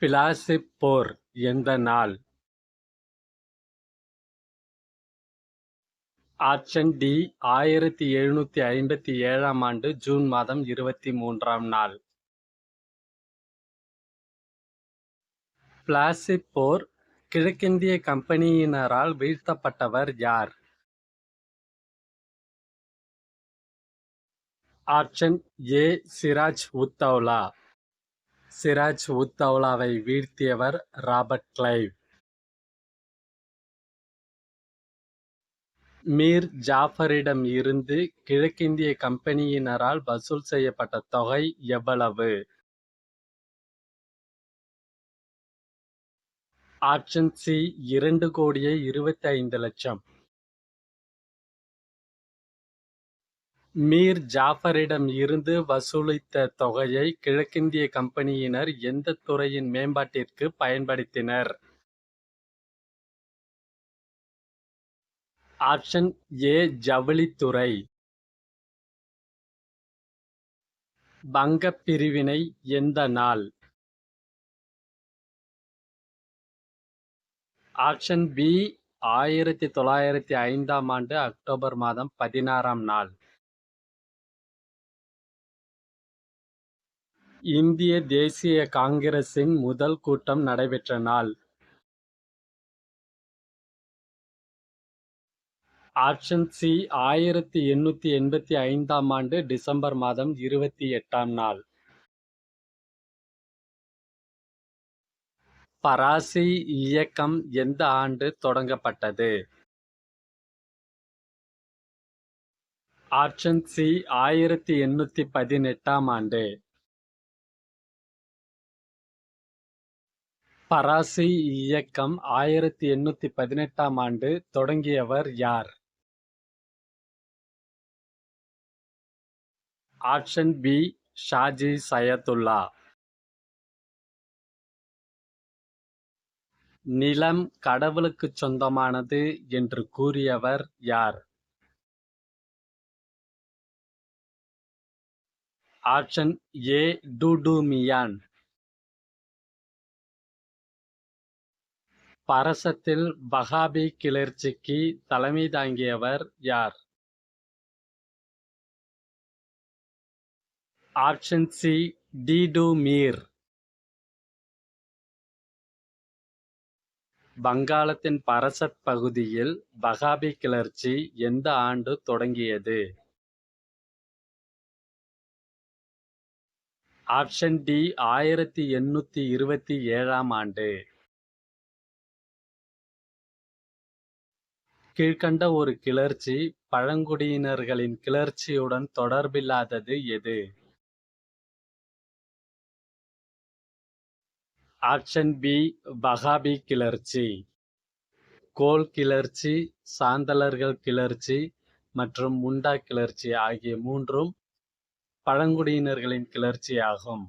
பிளாசிப் போர் எந்த நாள்? Option D ஆயிரத்தி எழுநூத்தி ஐம்பத்தி ஏழாம் ஆண்டு ஜூன் மாதம் இருபத்தி மூன்றாம் நாள். பிளாசிப் போர் கிழக்கிந்திய கம்பெனியினரால் வீழ்த்தப்பட்டவர் யார்? ஆப்ஷன் ஏ சிராஜ் உத்தௌலா சிராஜ் உத்தவுலாவை வீழ்த்தியவர் ராபர்ட் கிளைவ். மீர் ஜாஃபரிடம் இருந்து கிழக்கிந்திய கம்பெனியினரால் வசூல் செய்யப்பட்ட தொகை எவ்வளவு? ஆப்ஷன் சி இரண்டு கோடியே இருபத்தைந்து லட்சம். மீர் ஜாஃபரிடம் இருந்து வசூலித்த தொகையை கிழக்கிந்திய கம்பெனியினர் எந்த துறையின் மேம்பாட்டிற்கு பயன்படுத்தினர்? ஆப்ஷன் ஏ ஜவுளித்துறை. வங்கப் பிரிவினை எந்த நாள்? ஆப்ஷன் பி ஆயிரத்தி தொள்ளாயிரத்தி ஐந்தாம் ஆண்டு அக்டோபர் மாதம் பதினாறாம் நாள். இந்திய தேசிய காங்கிரசின் முதல் கூட்டம் நடைபெற்ற நாள்? ஆப்ஷன் சி ஆயிரத்தி எண்ணூத்தி எண்பத்தி ஐந்தாம் ஆண்டு டிசம்பர் மாதம் இருபத்தி எட்டாம் நாள். பராசி இயக்கம் எந்த ஆண்டு தொடங்கப்பட்டது? ஆப்ஷன் சி ஆயிரத்தி எண்ணூத்தி பதினெட்டாம் ஆண்டு. பராசி இயக்கம் ஆயிரத்தி எண்ணூத்தி பதினெட்டாம் ஆண்டு தொடங்கியவர் யார்? ஆப்ஷன் பி ஷாஜி சயத்துல்லா நிலம் கடவுளுக்குச் சொந்தமானது என்று கூறியவர் யார்? ஆப்ஷன் ஏ டூடுமியான். பரசத்தில் வஹாபி கிளர்ச்சிக்கு தலைமை தாங்கியவர் யார்? ஆப்ஷன் சி டு மீர். வங்காளத்தின் பரசத் பகுதியில் பகாபி கிளர்ச்சி எந்த ஆண்டு தொடங்கியது? ஆப்ஷன் டி ஆயிரத்தி எண்ணூத்தி இருபத்தி ஏழாம் ஆண்டு. கீழ்க்கண்ட ஒரு கிளர்ச்சி பழங்குடியினர்களின் கிளர்ச்சியுடன் தொடர்பில்லாதது எது? ஆப்ஷன் பி வஹாபி கிளர்ச்சி. கோல் கிளர்ச்சி சாந்தலர்கள் கிளர்ச்சி மற்றும் முண்டா கிளர்ச்சி ஆகிய மூன்றும் பழங்குடியினர்களின் கிளர்ச்சியாகும்.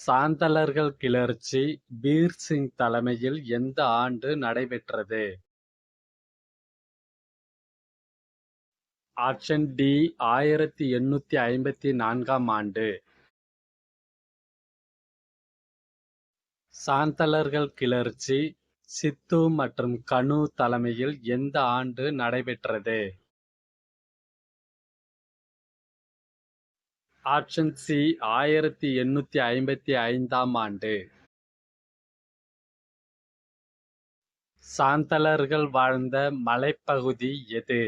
சாந்தலர்கள் கிளர்ச்சி பீர் சிங் தலைமையில் எந்த ஆண்டு நடைபெற்றது? ஆப்ஷன் டி ஆயிரத்தி எண்ணூத்தி ஐம்பத்தி நான்காம் ஆண்டு. சாந்தலர்கள் கிளர்ச்சி சித்து மற்றும் கனு தலைமையில் எந்த ஆண்டு நடைபெற்றது? ஆப்ஷன் சி ஆயிரத்தி எண்ணூற்று ஐம்பத்தி ஐந்தாம் ஆண்டு. சாந்தலர்கள் வாழ்ந்த மலைப்பகுதி எது?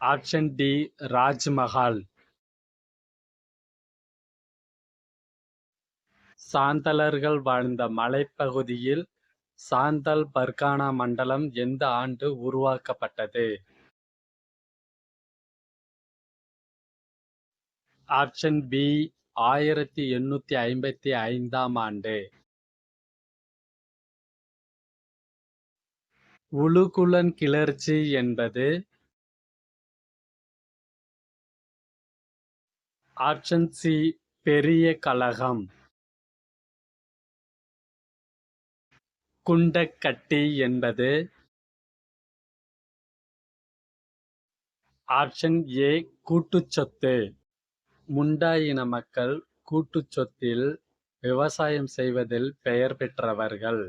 ஆப்ஷன் டி ராஜ்மஹால் சாந்தலர்கள் வாழ்ந்த மலைப்பகுதியில் சாந்தல் பர்கானா மண்டலம் எந்த ஆண்டு உருவாக்கப்பட்டது? ஆப்ஷன் பி ஆயிரத்தி எண்ணூற்றி ஐம்பத்தி ஐந்தாம் ஆண்டு. உலுகுலன் கிளர்ச்சி என்பது? ஆப்ஷன் சி பெரிய கழகம் குண்டக்கட்டி என்பது? ஆப்ஷன் ஏ கூட்டுச் முண்டாயின இன மக்கள் கூட்டுச் சொத்தில் விவசாயம் செய்வதில் பெயர் பெற்றவர்கள்.